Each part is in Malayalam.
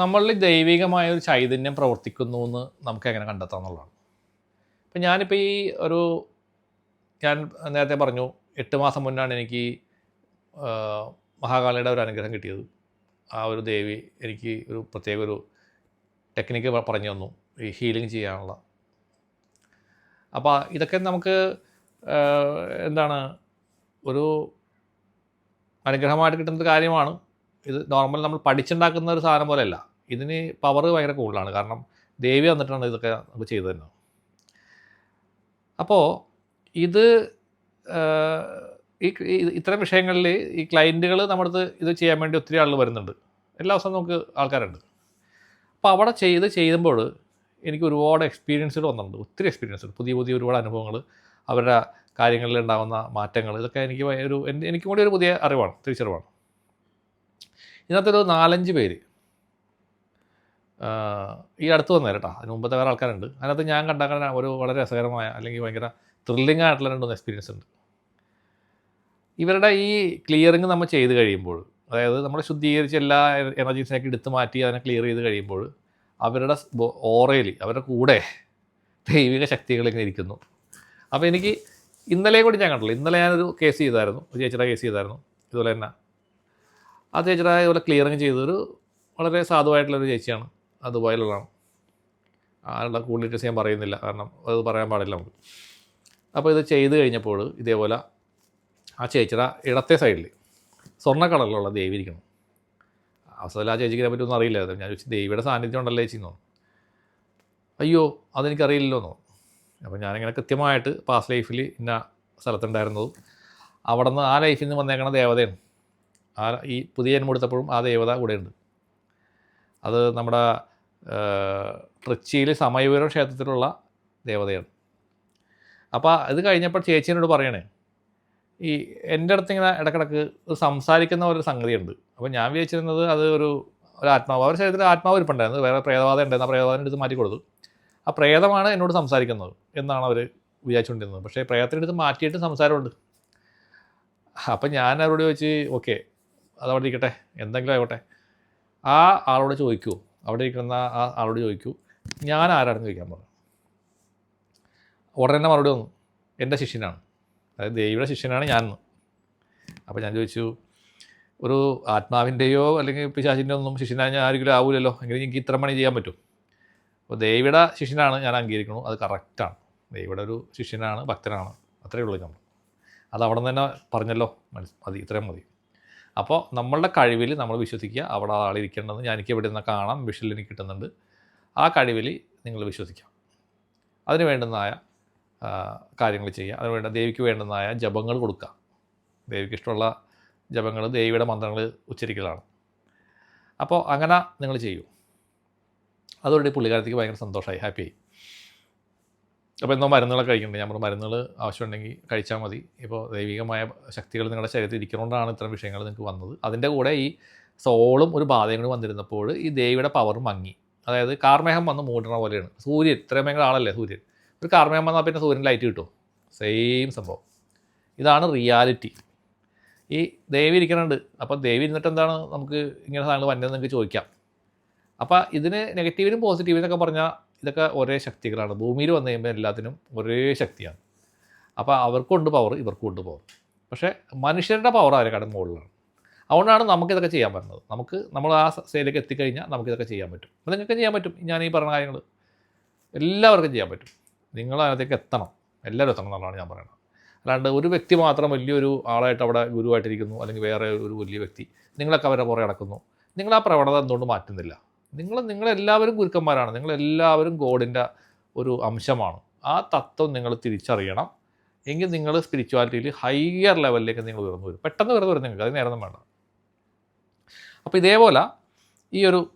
നമ്മളിൽ ദൈവികമായ ഒരു ചൈതന്യം പ്രവർത്തിക്കുന്നു എന്ന് നമുക്ക് എങ്ങനെ കണ്ടെത്താം എന്നുള്ളതാണ്. ഇപ്പം ഞാനിപ്പോൾ ഈ ഒരു ഞാൻ നേരത്തെ പറഞ്ഞു എട്ട് മാസം മുന്നാണ് എനിക്ക് മഹാകാലയുടെ ഒരു അനുഗ്രഹം കിട്ടിയത്. ആ ഒരു ദേവി എനിക്ക് ഒരു പ്രത്യേക ഒരു ടെക്നിക്ക് പറഞ്ഞു തന്നു ഈ ഹീലിംഗ് ചെയ്യാനുള്ള. അപ്പോൾ ഇതൊക്കെ നമുക്ക് എന്താണ് ഒരു അനുഗ്രഹമായിട്ട് കിട്ടുന്ന കാര്യമാണ്. ഇത് നോർമൽ നമ്മൾ പഠിച്ചുണ്ടാക്കുന്ന ഒരു സാധനം പോലെയല്ല. ഇതിന് പവർ ഭയങ്കര കൂടുതലാണ്. കാരണം ദേവി വന്നിട്ടാണ് ഇതൊക്കെ നമുക്ക് ചെയ്തു തരുന്നത്. അപ്പോൾ ഇത് ഈ ഇത്തരം വിഷയങ്ങളിൽ ഈ ക്ലയന്റുകൾ നമ്മുടെ അടുത്ത് ഇത് ചെയ്യാൻ വേണ്ടി ഒത്തിരി ആളുകൾ വരുന്നുണ്ട്. എല്ലാ ദിവസവും നമുക്ക് ആൾക്കാരുണ്ട്. അപ്പോൾ അവിടെ ചെയ്ത് ചെയ്യുമ്പോൾ എനിക്ക് ഒരുപാട് എക്സ്പീരിയൻസുകൾ വന്നിട്ടുണ്ട്. ഒത്തിരി എക്സ്പീരിയൻസ് പുതിയ പുതിയ ഒരുപാട് അനുഭവങ്ങൾ അവരുടെ കാര്യങ്ങളിൽ ഉണ്ടാകുന്ന മാറ്റങ്ങൾ ഇതൊക്കെ എനിക്ക് ഒരു എനിക്കും കൂടി ഒരു പുതിയ അറിവാണ് തിരിച്ചറിവാണ്. ഇതിനകത്തൊരു നാലഞ്ച് പേര്. ഈ അടുത്ത് വന്നേരം കേട്ടോ. അതിന് മുമ്പത്തെ വേറെ ആൾക്കാരുണ്ട്. അതിനകത്ത് ഞാൻ കണ്ടാക്കാൻ ഒരു വളരെ രസകരമായ അല്ലെങ്കിൽ ഭയങ്കര ത്രില്ലിംഗ് ആയിട്ടുള്ള രണ്ടു എക്സ്പീരിയൻസ് ഉണ്ട്. ഇവരുടെ ഈ ക്ലിയറിങ് നമ്മൾ ചെയ്ത് കഴിയുമ്പോൾ അതായത് നമ്മൾ ശുദ്ധീകരിച്ച് എല്ലാ എനർജീസിനൊക്കെ എടുത്ത് മാറ്റി അതിനെ ക്ലിയർ ചെയ്ത് കഴിയുമ്പോൾ അവരുടെ ഓറയിൽ അവരുടെ കൂടെ ദൈവിക ശക്തികൾ ഇങ്ങനെ ഇരിക്കുന്നു. അപ്പോൾ എനിക്ക് ഇന്നലെയും കൂടി ഞാൻ കണ്ടല്ലോ ഇന്നലെ ഞാനൊരു കേസ് ചെയ്തായിരുന്നു. ഒരു ചേച്ചിയുടെ കേസ് ചെയ്തായിരുന്നു. ഇതുപോലെ തന്നെ. ആ ചേച്ചിയുടെ ഇതുപോലെ ക്ലിയറിങ് ചെയ്തൊരു വളരെ സാധുവായിട്ടുള്ളൊരു ചേച്ചിയാണ്. അത് വയലാണ് ആരുടെ കൂടുതൽ ഞാൻ പറയുന്നില്ല കാരണം അത് പറയാൻ പാടില്ല നമുക്ക്. അപ്പോൾ ഇത് ചെയ്ത് കഴിഞ്ഞപ്പോൾ ഇതേപോലെ ആ ചേച്ചിയുടെ ഇടത്തെ സൈഡിൽ സ്വർണ കളറിലുള്ള ദേവി ഇരിക്കണം. അവസരം ആ ചേച്ചിക്കിനെ പറ്റി ഒന്നും അറിയില്ല. ഞാൻ ചോദിച്ചു ദേവിയുടെ സാന്നിധ്യം ഉണ്ടല്ലോ ചേച്ചി? എന്നോ. അയ്യോ അതെനിക്കറിയില്ലല്ലോ എന്നോ. അപ്പോൾ ഞാനിങ്ങനെ കൃത്യമായിട്ട് പാസ്റ്റ് ലൈഫിൽ ഇന്ന സ്ഥലത്തുണ്ടായിരുന്നതും. അവിടെ നിന്ന് ആ ലൈഫിൽ നിന്ന് വന്നേക്കണ ദേവതയാണ്. ആ ഈ പുതിയ ജന്മം എടുത്തപ്പോഴും ആ ദേവത കൂടെയുണ്ട് അത് നമ്മുടെ ട്രിച്ചിയിൽ സമയപുരം ക്ഷേത്രത്തിലുള്ള ദേവതയാണ്. അപ്പോൾ ഇത് കഴിഞ്ഞപ്പോൾ ചേച്ചീനോട് പറയണേ ഈ എന്റെ അടുത്ത് ഇങ്ങനെ ഇടക്കിടക്ക് സംസാരിക്കുന്ന ഒരു സംഗതിയുണ്ട്. അപ്പോൾ ഞാൻ വിചാരിച്ചിരുന്നത് അത് ഒരു ഒരു ആത്മാവ് അവരുടെ ശരീരത്തിൽ ആത്മാവ് ഇരിപ്പുണ്ടായിരുന്നു വേറെ പ്രേതബാധ ഉണ്ടായിരുന്നു ആ പ്രേതബാധ എടുത്ത് മാറ്റി കൊടുത്തു. ആ പ്രേതമാണ് എന്നോട് സംസാരിക്കുന്നത് എന്നാണ് അവർ വിചാരിച്ചുകൊണ്ടിരുന്നത്. പക്ഷേ പ്രേതത്തിന്റെ അടുത്ത് മാറ്റിയിട്ട് സംസാരമുണ്ട്. അപ്പം ഞാൻ അവരോട് ചോദിച്ച് ഓക്കെ അതവിടെ ഇരിക്കട്ടെ എന്തെങ്കിലും ആയിക്കോട്ടെ. ആ ആളോട് ചോദിക്കൂ. അവിടെ ഇരിക്കുന്ന ആ ആളോട് ചോദിക്കൂ. ഞാൻ ആരാണെന്ന് ചോദിക്കാൻ പറഞ്ഞു. ഉടനെ മറുപടി വന്നു. എന്റെ ശിഷ്യനാണ്. അതായത് ദേവിയുടെ ശിഷ്യനാണ് ഞാൻ അപ്പോൾ ഞാൻ ചോദിച്ചു ഒരു ആത്മാവിന്റെയോ അല്ലെങ്കിൽ പിശാചിന്റെ ഒന്നും ശിഷ്യനായ ഞാൻ ആരെങ്കിലും ആവൂലല്ലോ. എങ്കിലും എനിക്ക് ഇത്ര മണി ചെയ്യാൻ പറ്റും. അപ്പോൾ ദേവിയുടെ ശിഷ്യനാണ് ഞാൻ അംഗീകരിക്കുന്നു. അത് കറക്റ്റാണ് ദേവിയുടെ ഒരു ശിഷ്യനാണ് ഭക്തനാണ്. അത്രയേ ഉള്ളൂ നമ്മൾ അത് അവിടെ നിന്ന് തന്നെ പറഞ്ഞല്ലോ. മനസ്സ് മതി. ഇത്രയും മതി. അപ്പോൾ നമ്മളുടെ കഴിവിൽ നമ്മൾ വിശ്വസിക്കുക അവിടെ ആളിരിക്കേണ്ടത് ഞാൻ എനിക്ക് ഇവിടെ നിന്ന് കാണാം വിഷയിൽ എനിക്ക് കിട്ടുന്നുണ്ട്. ആ കഴിവിൽ നിങ്ങൾ വിശ്വസിക്കാം അതിന് വേണ്ടുന്നതായ കാര്യങ്ങൾ ചെയ്യുക. അതിന് വേണ്ട ദേവിക്ക് വേണ്ടുന്നതായ ജപങ്ങൾ കൊടുക്കുക. ദേവിക്ക് ഇഷ്ടമുള്ള ജപങ്ങൾ ദേവിയുടെ മന്ത്രങ്ങൾ ഉച്ചരിക്കലാണ്. അപ്പോൾ അങ്ങനെ നിങ്ങൾ ചെയ്യൂ. അതോടെ പുള്ളിക്കാരത്തേക്ക് ഭയങ്കര സന്തോഷമായി ഹാപ്പിയായി. അപ്പോൾ എന്തോ മരുന്നുകളൊക്കെ കഴിക്കുന്നുണ്ട്. പറഞ്ഞു മരുന്നുകൾ ആവശ്യമുണ്ടെങ്കിൽ കഴിച്ചാൽ മതി. ഇപ്പോൾ ദൈവികമായ ശക്തികൾ നിങ്ങളുടെ ശരീരത്തിൽ ഇരിക്കുന്നതുകൊണ്ടാണ് ഇത്തരം വിഷയങ്ങൾ നിങ്ങൾക്ക് വന്നത്. അതിന്റെ കൂടെ ഈ സോളും ഒരു ബാധയും കൂടി വന്നിരുന്നപ്പോൾ ഈ ദേവിയുടെ പവർ മങ്ങി. അതായത് കാർമേഹം വന്ന് മൂടണ പോലെയാണ്. സൂര്യൻ ഇത്രയും ഭയങ്കര ആളല്ലേ സൂര്യൻ? ഒരു കാർമേഹം വന്നാൽ പിന്നെ സൂര്യൻ ലൈറ്റ് കിട്ടും സെയിം സംഭവം. ഇതാണ് റിയാലിറ്റി ഈ ദേവി ഇരിക്കുന്നുണ്ട്. അപ്പോൾ ദേവി ഇരുന്നിട്ട് എന്താണ് നമുക്ക് ഇങ്ങനെ സാധനങ്ങൾ വന്നതെന്ന് നിങ്ങൾക്ക് ചോദിക്കാം. അപ്പോൾ ഇതിന് നെഗറ്റീവിനും പോസിറ്റീവിനും ഒക്കെ പറഞ്ഞാൽ ഇതൊക്കെ ഒരേ ശക്തികളാണ്. ഭൂമിയിൽ വന്നു കഴിയുമ്പോൾ എല്ലാത്തിനും ഒരേ ശക്തിയാണ്. അപ്പോൾ അവർക്കുണ്ട് പവർ ഇവർക്കുണ്ട് പവർ പക്ഷേ മനുഷ്യരുടെ പവർ അതിനെക്കാളും മുകളിലാണ്. അതുകൊണ്ടാണ് നമുക്കിതൊക്കെ ചെയ്യാൻ പറ്റുന്നത്. നമുക്ക് നമ്മൾ ആ സ്റ്റേജിലേക്ക് എത്തിക്കഴിഞ്ഞാൽ നമുക്കിതൊക്കെ ചെയ്യാൻ പറ്റും. അപ്പോൾ നിങ്ങൾക്ക് ചെയ്യാൻ പറ്റും. ഞാൻ ഈ പറഞ്ഞ കാര്യങ്ങൾ എല്ലാവർക്കും ചെയ്യാൻ പറ്റും. നിങ്ങൾ അതിനകത്തേക്ക് എത്തണം. എല്ലാവരും എത്തണം എന്നുള്ളതാണ് ഞാൻ പറയുന്നത് അല്ലാണ്ട് ഒരു വ്യക്തി മാത്രം വലിയൊരു ആളായിട്ട് അവിടെ ഗുരുവായിട്ടിരിക്കുന്നു അല്ലെങ്കിൽ വേറെ ഒരു വലിയ വ്യക്തി നിങ്ങളൊക്കെ അവരെ പുറകെ നടക്കുന്നു. നിങ്ങൾ ആ പ്രവണത എന്തുകൊണ്ട് മാറ്റുന്നില്ല? നിങ്ങൾ നിങ്ങളെല്ലാവരും ഗുരുക്കന്മാരാണ്. നിങ്ങളെല്ലാവരും ഗോഡിന്റെ ഒരു അംശമാണ്. ആ തത്വം നിങ്ങൾ തിരിച്ചറിയണം. എങ്കിൽ നിങ്ങൾ സ്പിരിച്വാലിറ്റിയിൽ ഹയർ ലെവലിലേക്ക് നിങ്ങൾ ഉയർന്നു വരും. പെട്ടെന്ന് ഉയർന്നു വരും നിങ്ങൾക്ക്. അത് നേരൊന്നും വേണ്ട. അപ്പോൾ ഇതേപോലെ ഈ ഒരു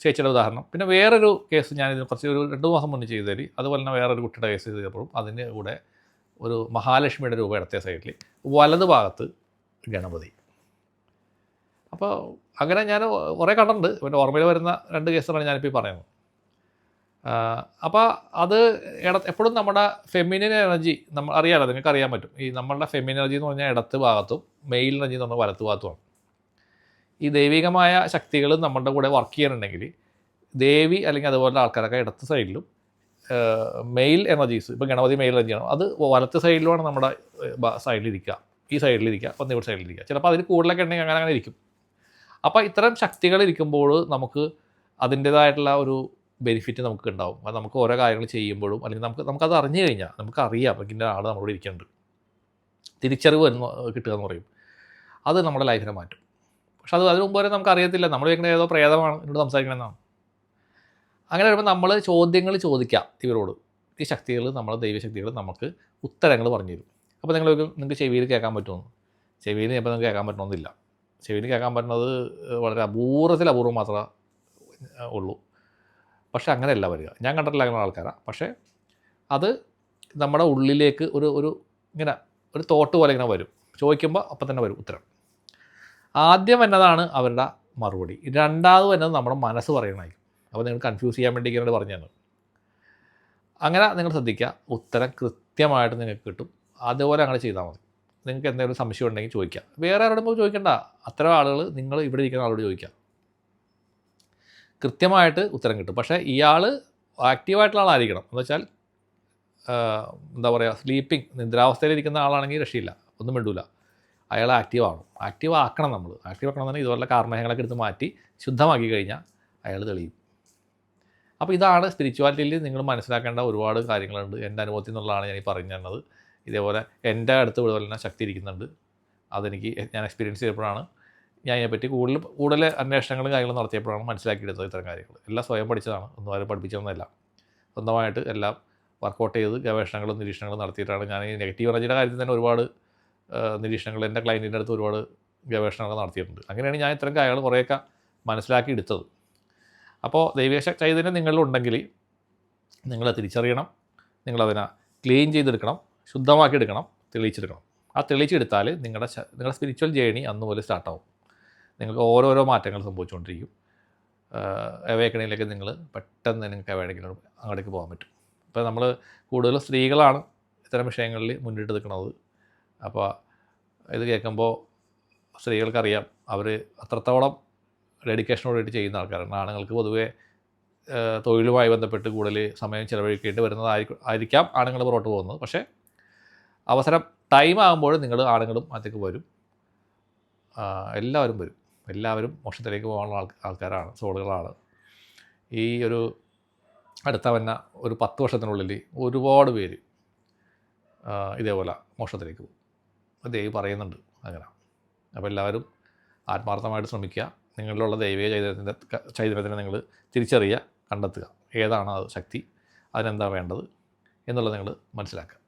ചേച്ചിയുടെ ഉദാഹരണം. പിന്നെ വേറൊരു കേസ് ഞാൻ കുറച്ച് ഒരു രണ്ട് മാസം മുന്നേ ചെയ്തതിൽ അതുപോലെ തന്നെ വേറൊരു കുട്ടിയുടെ കേസ് ചെയ്തപ്പോഴും അതിന്റെ കൂടെ ഒരു മഹാലക്ഷ്മിയുടെ രൂപ ഇടത്തെ സൈഡിൽ വലത് ഭാഗത്ത് ഗണപതി. അപ്പോൾ അങ്ങനെ ഞാൻ കുറേ കണ്ടിട്ടുണ്ട്. എന്റെ ഓർമ്മയിൽ വരുന്ന രണ്ട് കേസുകളാണ് ഞാനിപ്പോൾ പറയുന്നത്. അപ്പോൾ അത് ഇട എപ്പോഴും നമ്മുടെ ഫെമിനിൻ എനർജി നമ്മൾ അറിയാമല്ലോ നിങ്ങൾക്ക് അറിയാൻ പറ്റും. ഈ നമ്മളുടെ ഫെമിനിൻ എനർജി എന്ന് പറഞ്ഞാൽ ഇടത്ത് ഭാഗത്തും മെയിൽ എനർജി എന്ന് പറഞ്ഞാൽ വലത്ത് ഭാഗത്തുമാണ്. ഈ ദൈവികമായ ശക്തികൾ നമ്മുടെ കൂടെ വർക്ക് ചെയ്യാനുണ്ടെങ്കിൽ ദേവി അല്ലെങ്കിൽ അതുപോലെ ആൾക്കാരൊക്കെ ഇടത്ത് സൈഡിലും മെയിൽ എനർജീസ് ഇപ്പോൾ ഗണപതി മെയിൽ എനർജിയാണ് അത് വലത്ത് സൈഡിലുമാണ് നമ്മുടെ സൈഡിലിരിക്കുക ഈ സൈഡിലിരിക്കുക ഒന്നിവിടെ സൈഡിലിരിക്കുക ചിലപ്പോൾ അതിൽ കൂടുതലൊക്കെ ഉണ്ടെങ്കിൽ അങ്ങനെ അങ്ങനെ ഇരിക്കും. അപ്പോൾ ഇത്തരം ശക്തികൾ ഇരിക്കുമ്പോൾ നമുക്ക് അതിന്റേതായിട്ടുള്ള ഒരു ബെനിഫിറ്റ് നമുക്ക് ഉണ്ടാവും. അത് നമുക്ക് ഓരോ കാര്യങ്ങൾ ചെയ്യുമ്പോഴും അല്ലെങ്കിൽ നമുക്ക് നമുക്കത് അറിഞ്ഞു കഴിഞ്ഞാൽ നമുക്ക് അറിയാം ഇന്ന ആൾ നമ്മളോട് ഇരിക്കുന്നുണ്ട്. തിരിച്ചറിവ് വരുന്ന കിട്ടുക എന്ന് പറയും. അത് നമ്മുടെ ലൈഫിനെ മാറ്റും. പക്ഷെ അത് അതിനു മുമ്പ് വരെ നമുക്ക് അറിയത്തില്ല. നമ്മൾ ഇങ്ങനെ ഏതോ പ്രേതമാണ് എന്നോട് സംസാരിക്കണമെന്നാണ്. അങ്ങനെ വരുമ്പോൾ നമ്മൾ ചോദ്യങ്ങൾ ചോദിക്കാം ഇവരോട്. ഈ ശക്തികൾ നമ്മളെ ദൈവശക്തികൾ നമുക്ക് ഉത്തരങ്ങൾ പറഞ്ഞു തരും. അപ്പോൾ നിങ്ങൾ നിങ്ങൾക്ക് ചെവിയിൽ കേൾക്കാൻ പറ്റുമെന്ന് ചെവിയിൽ ചിലപ്പോൾ നിങ്ങൾക്ക് കേൾക്കാൻ പറ്റണമെന്നില്ല ചെവിയിൽ കേൾക്കാൻ പറ്റുന്നത് വളരെ അപൂർവത്തിൽ അപൂർവം മാത്രമേ ഉള്ളൂ. പക്ഷേ അങ്ങനെയല്ല വരിക. ഞാൻ കണ്ടിട്ടില്ല അങ്ങനെ ആൾക്കാരാണ് പക്ഷേ അത് നമ്മുടെ ഉള്ളിലേക്ക് ഒരു ഒരു ഇങ്ങനെ ഒരു തോട്ട് പോലെ ഇങ്ങനെ വരും. ചോദിക്കുമ്പോൾ അപ്പം തന്നെ വരും ഉത്തരം. ആദ്യം എന്നതാണ് അവരുടെ മറുപടി. രണ്ടാമത് എന്നത് നമ്മുടെ മനസ്സ് പറയണമായിരിക്കും അപ്പോൾ നിങ്ങൾ കൺഫ്യൂസ് ചെയ്യാൻ വേണ്ടി ഇങ്ങനെ പറഞ്ഞാണ് അങ്ങനെ നിങ്ങൾ ശ്രദ്ധിക്കുക. ഉത്തരം കൃത്യമായിട്ട് നിങ്ങൾക്ക് കിട്ടും. അതുപോലെ അങ്ങനെ ചെയ്താൽ മതി. നിങ്ങൾക്ക് എന്തെങ്കിലും സംശയം ഉണ്ടെങ്കിൽ ചോദിക്കാം. വേറെ ആരോടും പോയി ചോദിക്കണ്ട. അത്തരം ആളുകൾ നിങ്ങൾ ഇവിടെ ഇരിക്കുന്ന ആളോട് ചോദിക്കാം. കൃത്യമായിട്ട് ഉത്തരം കിട്ടും. പക്ഷേ ഇയാൾ ആക്റ്റീവായിട്ടുള്ള ആളായിരിക്കണം. എന്ന് വെച്ചാൽ എന്താ പറയുക സ്ലീപ്പിംഗ് നിദ്രാവസ്ഥയിലിരിക്കുന്ന ആളാണെങ്കിൽ രക്ഷയില്ല. ഒന്നും മിണ്ടൂല. അയാൾ ആക്റ്റീവ് ആവണം. ആക്റ്റീവ് ആക്കണം നമ്മൾ ആക്റ്റീവ് ആക്കണം എന്നുണ്ടെങ്കിൽ ഇതുപോലെ കാർമേഹങ്ങളൊക്കെ എടുത്ത് മാറ്റി ശുദ്ധമാക്കി കഴിഞ്ഞാൽ അയാൾ തെളിയും. അപ്പോൾ ഇതാണ് സ്പിരിച്വാലിറ്റിയിൽ നിങ്ങൾ മനസ്സിലാക്കേണ്ട ഒരുപാട് കാര്യങ്ങളുണ്ട്. എന്റെ അനുഭവത്തിൽ നിന്നുള്ളതാണ് ഞാൻ ഈ പറഞ്ഞു തന്നത് ഇതേപോലെ എന്റെ അടുത്ത് ഇതുപോലെ തന്നെ ശക്തി ഇരിക്കുന്നുണ്ട്. അതെനിക്ക് ഞാൻ എക്സ്പീരിയൻസ് ചെയ്തപ്പോഴാണ്. ഞാൻ ഇതിനെപ്പറ്റി കൂടുതൽ കൂടുതൽ അന്വേഷണങ്ങളും കാര്യങ്ങളും നടത്തിയപ്പോഴാണ് മനസ്സിലാക്കിയെടുത്തത് ഇത്തരം കാര്യങ്ങൾ. എല്ലാം സ്വയം പഠിച്ചതാണ്. ഒന്നും ആരും പഠിപ്പിച്ചതൊന്നുമല്ല. സ്വന്തമായിട്ട് എല്ലാം വർക്കൗട്ട് ചെയ്ത് ഗവേഷണങ്ങളും നിരീക്ഷണങ്ങളും നടത്തിയിട്ടാണ് ഞാൻ ഈ നെഗറ്റീവ് എനർജിയുടെ കാര്യത്തിൽ തന്നെ ഒരുപാട് നിരീക്ഷണങ്ങൾ എന്റെ ക്ലയന്റിന്റെ അടുത്ത് ഒരുപാട് ഗവേഷണങ്ങൾ നടത്തിയിട്ടുണ്ട്. അങ്ങനെയാണ് ഞാൻ ഇത്തരം കാര്യങ്ങൾ കുറേയൊക്കെ മനസ്സിലാക്കി എടുത്തത് അപ്പോൾ ദൈവേശ ചൈതന്യം നിങ്ങളിലുണ്ടെങ്കിൽ നിങ്ങളെ തിരിച്ചറിയണം. നിങ്ങളതിനെ ക്ലീൻ ചെയ്തെടുക്കണം. ശുദ്ധമാക്കി എടുക്കണം തെളിയിച്ചെടുക്കണം. ആ തെളിയിച്ചെടുത്താൽ നിങ്ങളുടെ നിങ്ങളുടെ സ്പിരിച്വൽ ജേണി അന്ന് മുതൽ സ്റ്റാർട്ടാവും നിങ്ങൾക്ക് ഓരോരോ മാറ്റങ്ങൾ സംഭവിച്ചുകൊണ്ടിരിക്കും അവേക്കണിയിലേക്ക് നിങ്ങൾ പെട്ടെന്ന് നിങ്ങൾക്ക് എവിടെയെങ്കിലും അങ്ങോട്ടേക്ക് പോകാൻ പറ്റും. ഇപ്പോൾ നമ്മൾ കൂടുതൽ സ്ത്രീകളാണ് ഇത്തരം വിഷയങ്ങളിൽ മുന്നിട്ട് നിൽക്കുന്നത് അപ്പോൾ ഇത് കേൾക്കുമ്പോൾ സ്ത്രീകൾക്കറിയാം അവർ അത്രത്തോളം ഡെഡിക്കേഷനോടുകൂടി ചെയ്യുന്ന ആൾക്കാരാണ്. ആണുങ്ങൾക്ക് പൊതുവേ തൊഴിലുമായി ബന്ധപ്പെട്ട് കൂടുതൽ സമയം ചിലവഴിക്കേണ്ടി വരുന്നതായിരിക്കും ആയിരിക്കാം ആണുങ്ങൾ പുറത്ത് പോകുന്നത്. പക്ഷേ അവസരം ടൈം ആകുമ്പോൾ നിങ്ങൾ ആണുങ്ങളും അതിലേക്ക് വരും. എല്ലാവരും വരും. എല്ലാവരും മോക്ഷത്തിലേക്ക് പോകാനുള്ള ആൾ ആൾക്കാരാണ് സോളുകളാണ്. ഈ ഒരു അടുത്ത വന്ന ഒരു പത്ത് വർഷത്തിനുള്ളിൽ ഒരുപാട് പേര് ഇതേപോലെ മോക്ഷത്തിലേക്ക് പോകും. ദൈവം പറയുന്നുണ്ട്. അങ്ങനെ. അപ്പോൾ എല്ലാവരും ആത്മാർത്ഥമായിട്ട് ശ്രമിക്കുക. നിങ്ങളിലുള്ള ദൈവിക ചൈതന്യത്തിന്റെ ചൈതന്യത്തിനെ നിങ്ങൾ തിരിച്ചറിയുക കണ്ടെത്തുക. ഏതാണ് അത് ശക്തി? അതിനെന്താ വേണ്ടത്? എന്നുള്ളത് നിങ്ങൾ മനസ്സിലാക്കുക.